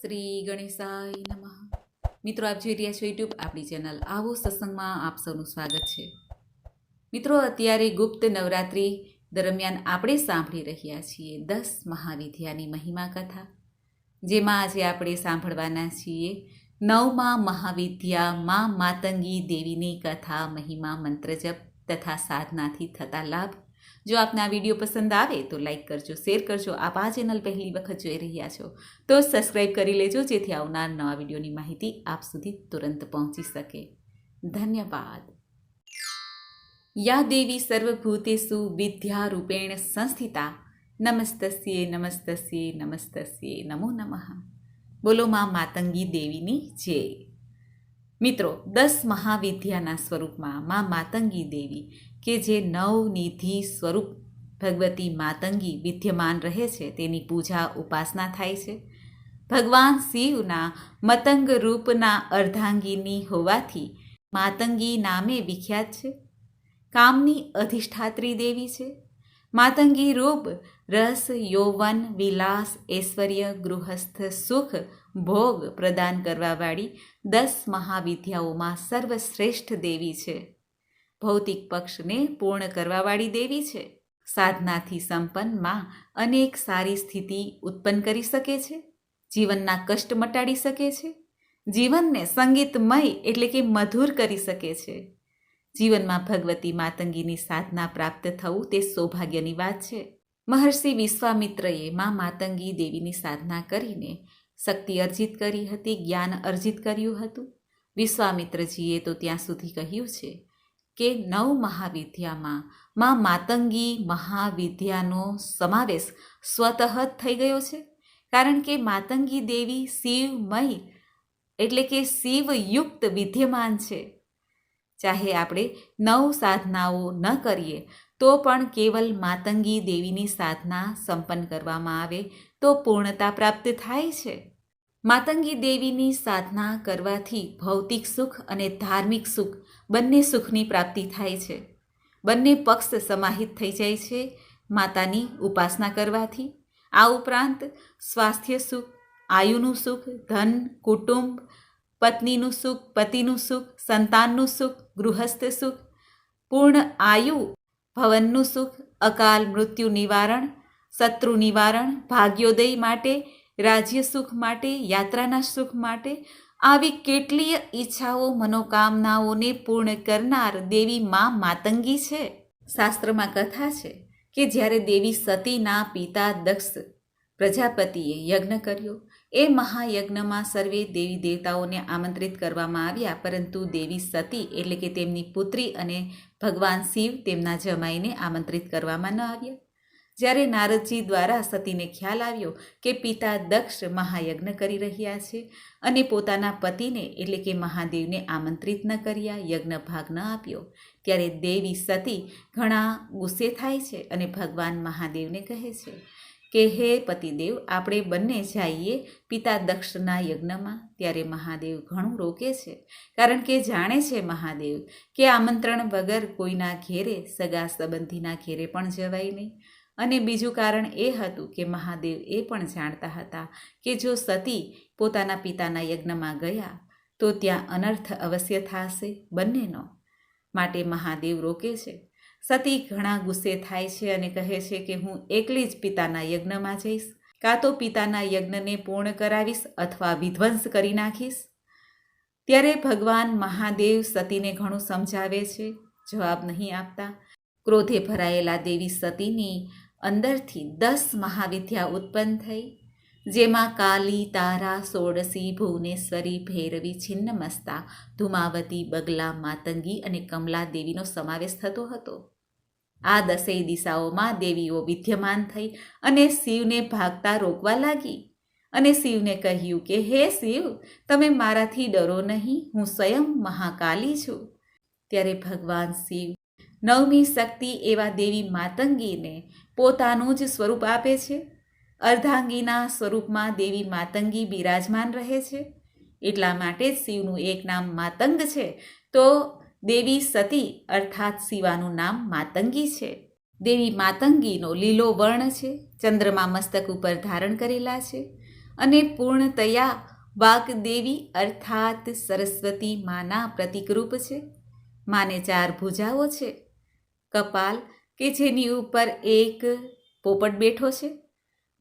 શ્રી ગણેશાય નમઃ. મિત્રો, આપ જોઈ રહ્યા છો યુટ્યુબ આપણી ચેનલ આવો સત્સંગમાં આપ સૌનું સ્વાગત છે. મિત્રો, અત્યારે ગુપ્ત નવરાત્રિ દરમિયાન આપણે સાંભળી રહ્યા છીએ દસ મહાવિદ્યાની મહિમા કથા, જેમાં આજે આપણે સાંભળવાના છીએ નવમાં મહાવિદ્યા મા માતંગી દેવીની કથા, મહિમા મંત્રજપ તથા સાધનાથી થતા લાભ જો આપને આ વીડિયો પસંદ આવે તો લાઈક કરજો, શેર કરજો, આપ આ ચેનલ પહેલી વખત જોઈ રહ્યા છો, તો સબસ્ક્રાઈબ કરી લેજો જેથી આવનાર નવા વિડીયોની માહિતી આપ સુધી તુરંત પહોંચી શકે. ધન્યવાદ. યા દેવી સર્વભૂતેષુ વિદ્યારૂપેણ સંસ્થિતા. નમસ્તસ્યે નમસ્તસ્યે નમસ્તસ્યે, નમો નમઃ. બોલો માં, માતંગી દેવીની જય. મિત્રો, દસ મહાવિદ્યાના સ્વરૂપમાં મા માતંગી દેવી, કે જે નવનિધિ સ્વરૂપ ભગવતી માતંગી વિદ્યમાન રહે છે, તેની પૂજા ઉપાસના થાય છે. ભગવાન શિવના મતંગ રૂપના અર્ધાંગીની હોવાથી માતંગી નામે વિખ્યાત છે. કામની અધિષ્ઠાત્રી દેવી છે. માતંગી રૂપ, રસ, યૌવન, વિલાસ, ઐશ્વર્ય, ગૃહસ્થ, સુખ, ભોગ પ્રદાન કરવાવાળી દસ મહાવિદ્યાઓમાં સર્વશ્રેષ્ઠ દેવી છે. ભૌતિક પક્ષને પૂર્ણ કરવાવાળી દેવી છે. સાધનાથી સંપન્નમાં અનેક સારી સ્થિતિ ઉત્પન્ન કરી શકે છે. જીવનના કષ્ટ મટાડી શકે છે. જીવનને સંગીતમય એટલે કે મધુર કરી શકે છે. જીવનમાં ભગવતી માતંગીની સાધના પ્રાપ્ત થવું તે સૌભાગ્યની વાત છે. મહર્ષિ વિશ્વામિત્રએ મા માતંગી દેવીની સાધના કરીને શક્તિ અર્જિત કરી હતી, જ્ઞાન અર્જિત કર્યું હતું. વિશ્વામિત્રજીએ તો ત્યાં સુધી કહ્યું છે કે નવ મહાવિદ્યામાં મા માતંગી મહાવિદ્યાનો સમાવેશ સ્વતઃ થઈ ગયો છે. કારણ કે માતંગી દેવી શિવમય એટલે કે શિવયુક્ત વિદ્યમાન છે. ચાહે આપણે નવ સાધનાઓ ન કરીએ, તો પણ કેવલ માતંગી દેવીની સાધના સંપન્ન કરવામાં આવે તો પૂર્ણતા પ્રાપ્ત થાય છે. માતંગી દેવીની સાધના કરવાથી ભૌતિક સુખ અને ધાર્મિક સુખ બંને સુખની પ્રાપ્તિ થાય છે. બંને પક્ષ સમાહિત થઈ જાય છે માતાની ઉપાસના કરવાથી. આ ઉપરાંત સ્વાસ્થ્ય સુખ, આયુનું સુખ, ધન, કુટુંબ, પત્નીનું સુખ, પતિનું સુખ, સંતાનનું સુખ ગૃહસ્થ સુખ, પૂર્ણ આયુ ભવનનું સુખ, અકાલ મૃત્યુ નિવારણ, શત્રુ નિવારણ, ભાગ્યોદય માટે, રાજ્ય સુખ માટે, યાત્રાના સુખ માટે, આવી કેટલીય ઈચ્છાઓ, મનોકામનાઓને પૂર્ણ કરનાર દેવી મા માતંગી છે. શાસ્ત્રમાં કથા છે કે જ્યારે દેવી સતીના પિતા દક્ષ પ્રજાપતિએ યજ્ઞ કર્યો એ મહાયજ્ઞમાં સર્વે દેવી દેવતાઓને આમંત્રિત કરવામાં આવ્યા, પરંતુ દેવી સતી એટલે કે તેમની પુત્રી અને ભગવાન શિવ તેમના જમાઈને આમંત્રિત કરવામાં ન આવ્યા. જ્યારે નારદજી દ્વારા સતીને ખ્યાલ આવ્યો કે પિતા દક્ષ મહાયજ્ઞ કરી રહ્યા છે અને પોતાના પતિને એટલે કે મહાદેવને આમંત્રિત ન કર્યા, યજ્ઞ ભાગ ન આપ્યો, ત્યારે દેવી સતી ઘણા ગુસ્સે થાય છે અને ભગવાન મહાદેવને કહે છે કે હે પતિદેવ, આપણે બંને જઈએ પિતા દક્ષના યજ્ઞમાં? ત્યારે મહાદેવ ઘણું રોકે છે, કારણ કે જાણે છે મહાદેવ કે આમંત્રણ વગર કોઈના ઘેરે, સગા સંબંધીના ઘેરે પણ જવાય નહીં. અને બીજું કારણ એ હતું કે મહાદેવ એ પણ જાણતા હતા કે જો સતી પોતાના પિતાના યજ્ઞમાં ગયા, તો ત્યાં અનર્થ અવશ્ય થશે બંનેનો. માટે મહાદેવ રોકે છે. સતી ઘણા ગુસ્સે થાય છે અને કહે છે કે હું એકલી જ પિતાના યજ્ઞમાં જઈશ. કાં તો પિતાના યજ્ઞને પૂર્ણ કરાવીશ અથવા વિધ્વંસ કરી નાખીશ? ત્યારે ભગવાન મહાદેવ સતીને ઘણું સમજાવે છે. જવાબ નહીં આપતા. ક્રોધે ભરાયેલા દેવી સતીની અંદરથી દસ મહાવિદ્યા ઉત્પન્ન થઈ, જેમાં કાલી, તારા સોડસી ભુવનેશ્વરી, ભૈરવી, છિન્નમસ્તા, ધુમાવતી, બગલા, માતંગી અને કમલા દેવીનો સમાવેશ થતો હતો. આ દસેય દિશાઓમાં દેવીઓ વિદ્યમાન થઈ અને શિવને ભાગતા રોકવા લાગી. અને શિવને કહ્યું કે, હે શિવ, તમે મારાથી ડરો નહીં, હું સ્વયં મહાકાલી છું. ત્યારે ભગવાન શિવ નવમી શક્તિ એવા દેવી માતંગીને પોતાનું જ સ્વરૂપ આપે છે. અર્ધાંગીના સ્વરૂપમાં દેવી માતંગી બિરાજમાન રહે છે. એટલા માટે જ શિવનું એક નામ માતંગ છે. તો દેવી સતી અર્થાત શિવાનું નામ માતંગી છે. દેવી માતંગીનો લીલો વર્ણ છે, ચંદ્રમા મસ્તક ઉપર ધારણ કરેલા છે અને પૂર્ણતયા વાગદેવી અર્થાત સરસ્વતી માના પ્રતિકરૂપ છે. માને ચાર ભુજાઓ છે. કપાલ કે જેની ઉપર એક પોપટ બેઠો છે.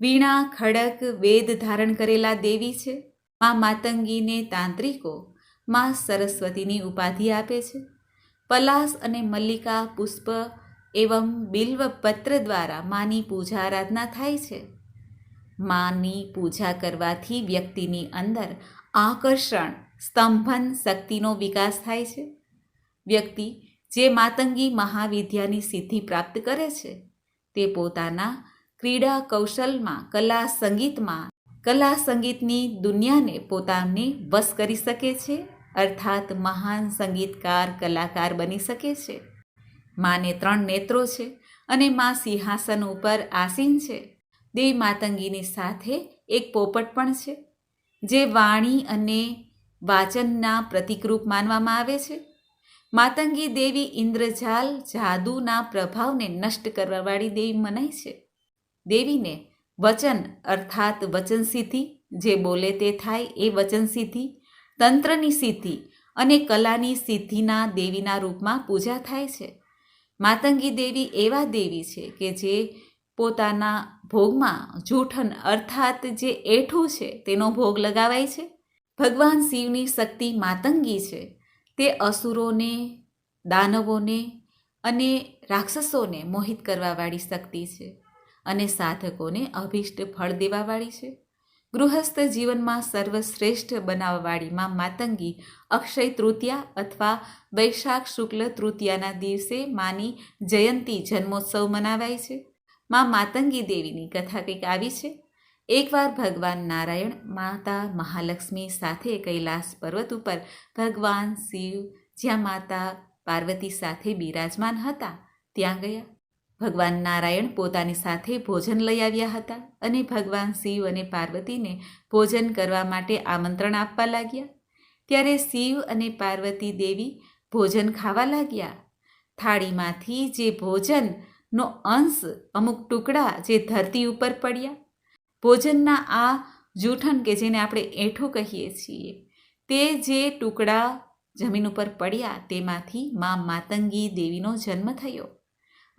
વીણા, ખડક, વેદ ધારણ કરેલા દેવી છે. મા માતંગીને તાંત્રિકો મા સરસ્વતીની ઉપાધિ આપે છે. પલાસ અને મલ્લિકા પુષ્પ એવં બિલ્વ પત્ર દ્વારા માની પૂજા આરાધના થાય છે. માની પૂજા કરવાથી વ્યક્તિની અંદર આકર્ષણ, સ્તંભન શક્તિનો વિકાસ થાય છે. વ્યક્તિ જે માતંગી મહાવિદ્યાની સિદ્ધિ પ્રાપ્ત કરે છે, તે પોતાના ક્રીડા કૌશલમાં, કલા સંગીતમાં, કલા સંગીતની દુનિયાને પોતાને વશ કરી શકે છે. અર્થાત મહાન સંગીતકાર, કલાકાર બની શકે છે. માને ત્રણ નેત્રો છે અને મા સિંહાસન ઉપર આસીન છે. દેવી માતંગીની સાથે એક પોપટ પણ છે, જે વાણી અને વાચનના પ્રતિકરૂપ માનવામાં આવે છે. માતંગી દેવી ઇન્દ્રજાલ જાદુના પ્રભાવને નષ્ટ કરવાવાળી દેવી મનાય છે. દેવીને વચન, અર્થાત વચન સિદ્ધિ જે બોલે તે થાય એ વચન સિદ્ધિ તંત્રની સિદ્ધિ અને કલાની સિદ્ધિના દેવીના રૂપમાં પૂજા થાય છે. માતંગી દેવી એવા દેવી છે કે જે પોતાના ભોગમાં જૂઠન અર્થાત જે એઠું છે તેનો ભોગ લગાવાય છે. ભગવાન શિવની શક્તિ માતંગી છે. તે અસુરોને, દાનવોને અને રાક્ષસોને મોહિત કરવાવાળી શક્તિ છે અને સાધકોને અભિષ્ટ ફળ દેવાવાળી છે. ગૃહસ્થ જીવનમાં સર્વશ્રેષ્ઠ બનાવવાળીમાં માતંગી, અક્ષય તૃતીયા અથવા વૈશાખ શુક્લ તૃતીયાના દિવસે માની જયંતી જન્મોત્સવ મનાવાય છે. માં માતંગી દેવીની કથા કંઈક આવી છે. એકવાર ભગવાન નારાયણ માતા મહાલક્ષ્મી સાથે કૈલાસ પર્વત ઉપર ભગવાન શિવ, જ્યાં માતા પાર્વતી સાથે બિરાજમાન હતા, ત્યાં ગયા. ભગવાન નારાયણ પોતાની સાથે ભોજન લઈ આવ્યા હતા અને ભગવાન શિવ અને પાર્વતીને ભોજન કરવા માટે આમંત્રણ આપવા લાગ્યા. ત્યારે શિવ અને પાર્વતી દેવી ભોજન ખાવા લાગ્યા. થાળીમાંથી જે ભોજનનો અંશ અમુક ટુકડા જે ધરતી ઉપર પડ્યા. ભોજનના આ જૂઠન કે જેને આપણે એઠું કહીએ છીએ, તે જે ટુકડા જમીન ઉપર પડ્યા, તેમાંથી મા માતંગી દેવીનો જન્મ થયો.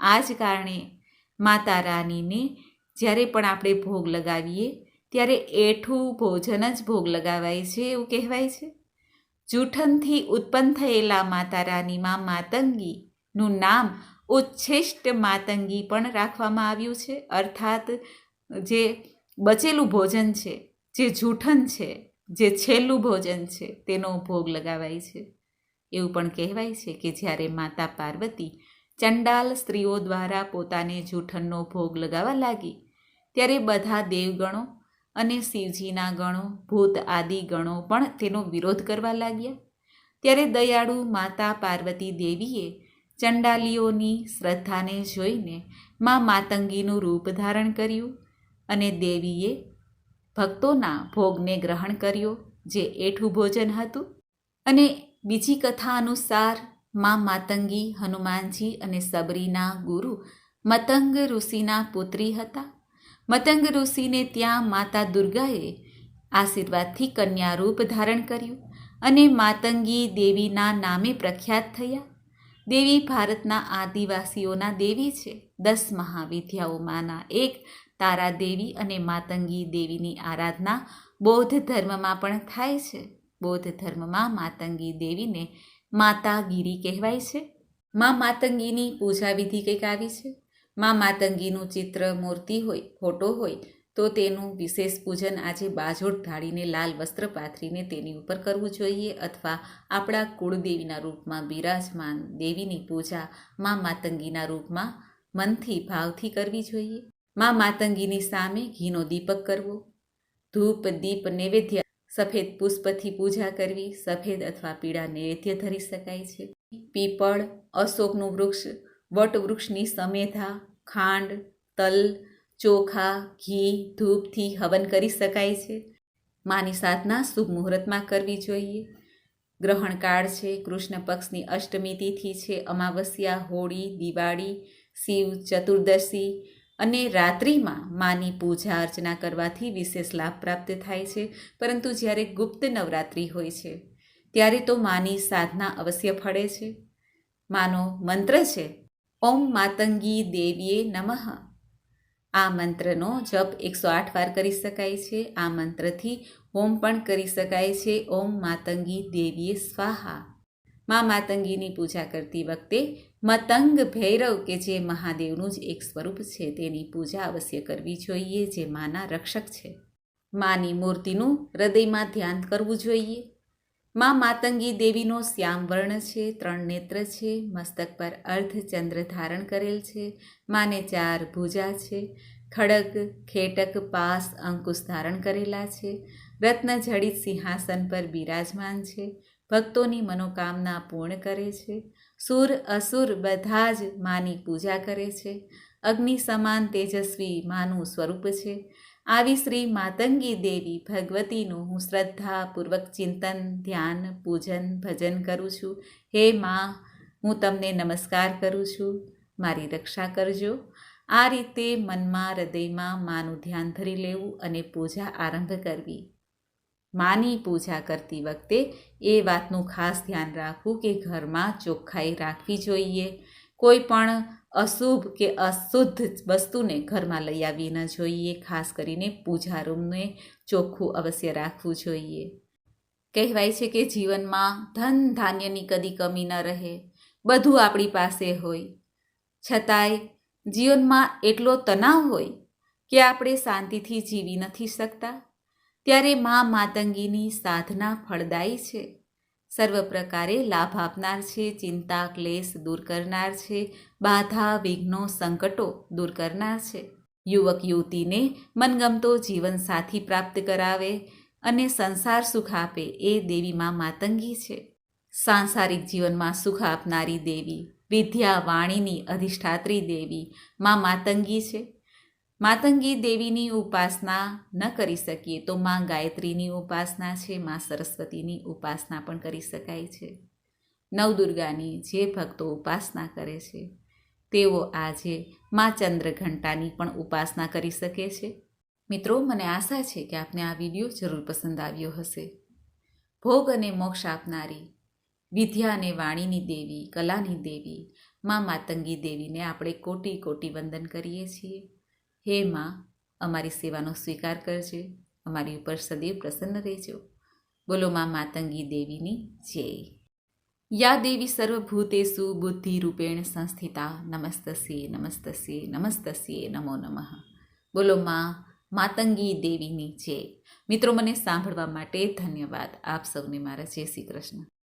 આ જ કારણે માતા રાનીને જ્યારે પણ આપણે ભોગ લગાવીએ, ત્યારે એઠું ભોજન જ ભોગ લગાવાય છે એવું કહેવાય છે. જૂઠનથી ઉત્પન્ન થયેલા માતા રાનીમાં માતંગીનું નામ ઉચ્છિષ્ટ માતંગી પણ રાખવામાં આવ્યું છે. અર્થાત, જે બચેલું ભોજન છે, જે જૂઠન છે, જે છેલ્લું ભોજન છે, તેનો ભોગ લગાવાય છે. એવું પણ કહેવાય છે કે જ્યારે માતા પાર્વતી ચંડાલ સ્ત્રીઓ દ્વારા પોતાને જૂઠનનો ભોગ લગાવવા લાગી. ત્યારે બધા દેવગણો અને શિવજીના ગણો, ભૂત આદિ ગણો પણ તેનો વિરોધ કરવા લાગ્યા. ત્યારે દયાળુ માતા પાર્વતી દેવીએ ચંડાલીઓની શ્રદ્ધાને જોઈને મા માતંગીનું રૂપ ધારણ કર્યું અને દેવીએ ભક્તોના ભોગને ગ્રહણ કર્યો, જે એઠું ભોજન હતું. અને બીજી કથા અનુસાર મા માતંગી, હનુમાનજી અને સબરીના ગુરુ મતંગ ઋષિના પુત્રી હતા. મતંગ ઋષિને ત્યાં માતા દુર્ગાએ આશીર્વાદથી કન્યા રૂપ ધારણ કર્યું અને માતંગી દેવીના નામે પ્રખ્યાત થયા. દેવી ભારતના આદિવાસીઓના દેવી છે. દસ મહાવિદ્યાઓમાંના એક તારા દેવી અને માતંગી દેવીની આરાધના બૌદ્ધ ધર્મમાં પણ થાય છે. બૌદ્ધ ધર્મમાં માતંગી દેવીને માતાગીરી કહેવાય છે. મા માતંગીની પૂજા વિધિ કંઈક આવી છે. મા માતંગીનું ચિત્ર મૂર્તિ હોય, ફોટો હોય, તો તેનું વિશેષ પૂજન આજે બાજોટ ઢાળીને લાલ વસ્ત્ર પાથરીને તેની ઉપર કરવું જોઈએ અથવા આપણા કુળદેવીના રૂપમાં બિરાજમાન દેવીની પૂજા મા માતંગીના રૂપમાં મનથી, ભાવથી કરવી જોઈએ. મા માતંગીની સામે ઘીનો દીપક કરવો. ધૂપ, દીપ, નૈવેદ્ય સફેદ પુષ્પથી પૂજા કરવી, સફેદ અથવા પીળા નૈવેદ્ય ધરી શકાય છે. પીપળ, અશોકનું વૃક્ષ, વટવૃક્ષની સમેધા, ખાંડ, તલ, ચોખા, ઘી, ધૂપથી હવન કરી શકાય છે. માની સાધના શુભ મુહૂર્તમાં કરવી જોઈએ. ગ્રહણકાળ છે, કૃષ્ણ પક્ષની અષ્ટમી તિથિ છે, અમાવસ્યા, હોળી, દિવાળી, શિવ ચતુર્દશી અને રાત્રિમાં માની પૂજા અર્ચના કરવાથી વિશેષ લાભ પ્રાપ્ત થાય છે, પરંતુ જ્યારે ગુપ્ત નવરાત્રિ હોય છે, ત્યારે તો માની સાધના અવશ્ય ફળે છે. માનો મંત્ર છે, ઓમ માતંગી દેવીએ નમઃ. આ મંત્રનો જપ એકસો આઠ વાર કરી શકાય છે, આ મંત્રથી હોમ પણ કરી શકાય છે, ઓમ માતંગી દેવીએ સ્વાહા. મા માતંગીની પૂજા કરતી વખતે મતંગ ભૈરવ કે જે મહાદેવનું જ એક સ્વરૂપ છે, તેની પૂજા અવશ્ય કરવી જોઈએ, જે માના રક્ષક છે. માની મૂર્તિનું હૃદયમાં ધ્યાન કરવું જોઈએ. મા માતંગી દેવીનો શ્યામ વર્ણ છે, ત્રણ નેત્ર છે, મસ્તક પર અર્ધચંદ્ર ધારણ કરેલ છે, માને ચાર ભુજા છે, ખડક, ખેટક, પાસ, અંકુશ ધારણ કરેલા છે, રત્ન જડિત સિંહાસન પર બિરાજમાન છે ભક્તોની મનોકામના પૂર્ણ કરે છે. સુર અસુર બધા જ માની પૂજા કરે છે. અગ્નિ સમાન તેજસ્વી માનું સ્વરૂપ છે. આવી શ્રી માતંગી દેવી ભગવતીનું હું શ્રદ્ધાપૂર્વક ચિંતન, ધ્યાન, પૂજન, ભજન કરું છું. હે માં, હું તમને નમસ્કાર કરું છું. મારી રક્ષા કરજો. આ રીતે મનમાં હૃદયમાં માનું ધ્યાન ધરી લેવું અને પૂજા આરંભ કરવી. માની પૂજા કરતી વખતે એ વાતનું ખાસ ધ્યાન રાખવું કે ઘરમાં ચોખ્ખાઈ રાખવી જોઈએ. કોઈ પણ અશુભ કે અશુદ્ધ વસ્તુને ઘરમાં લઈ આવવી ન જોઈએ, ખાસ કરીને પૂજા રૂમને ચોખ્ખું અવશ્ય રાખવું જોઈએ. કહેવાય છે કે જીવનમાં ધન ધાન્યની કદી કમી ન રહે, બધું આપણી પાસે હોય. છતાંય જીવનમાં એટલો તણાવ હોય કે આપણે શાંતિથી જીવી નથી શકતા. ત્યારે મા માતંગીની સાધના ફળદાયી છે. સર્વ પ્રકારે લાભ આપનાર છે, ચિંતા, ક્લેશ દૂર કરનાર છે, બાધા, વિઘ્નો, સંકટો દૂર કરનાર છે. યુવક યુવતીને મનગમતો જીવનસાથી પ્રાપ્ત કરાવે અને સંસાર સુખ આપે એ દેવી મા માતંગી છે. સાંસારિક જીવનમાં સુખ આપનારી દેવી વિદ્યા વાણીની અધિષ્ઠાત્રી દેવી મા માતંગી છે. માતંગી દેવીની ઉપાસના ન કરી શકીએ તો માં ગાયત્રીની ઉપાસના છે, માં સરસ્વતીની ઉપાસના પણ કરી શકાય છે. નવદુર્ગાની જે ભક્તો ઉપાસના કરે છે, તેઓ આજે માં ચંદ્રઘંટાની પણ ઉપાસના કરી શકે છે. મિત્રો, મને આશા છે કે આપને આ વીડિયો જરૂર પસંદ આવ્યો હશે. ભોગ અને મોક્ષ આપનારી, વિદ્યા અને વાણીની દેવી, કલાની દેવી, માં માતંગી દેવીને આપણે કોટી કોટી વંદન કરીએ છીએ. હે માં, અમારી સેવાનો સ્વીકાર કરજે. અમારી ઉપર સદૈવ પ્રસન્ન રહેજો. બોલો માં માતંગી દેવીની જય. યા દેવી સર્વભૂતેસુ બુદ્ધિ રૂપેણ સંસ્થિતા નમસ્તસ્યે નમસ્તસ્યે નમસ્તસ્યે નમો નમઃ. બોલો માં માતંગી દેવીની જય. મિત્રો, મને સાંભળવા માટે ધન્યવાદ. આપ સૌને મારા જય શ્રી કૃષ્ણ.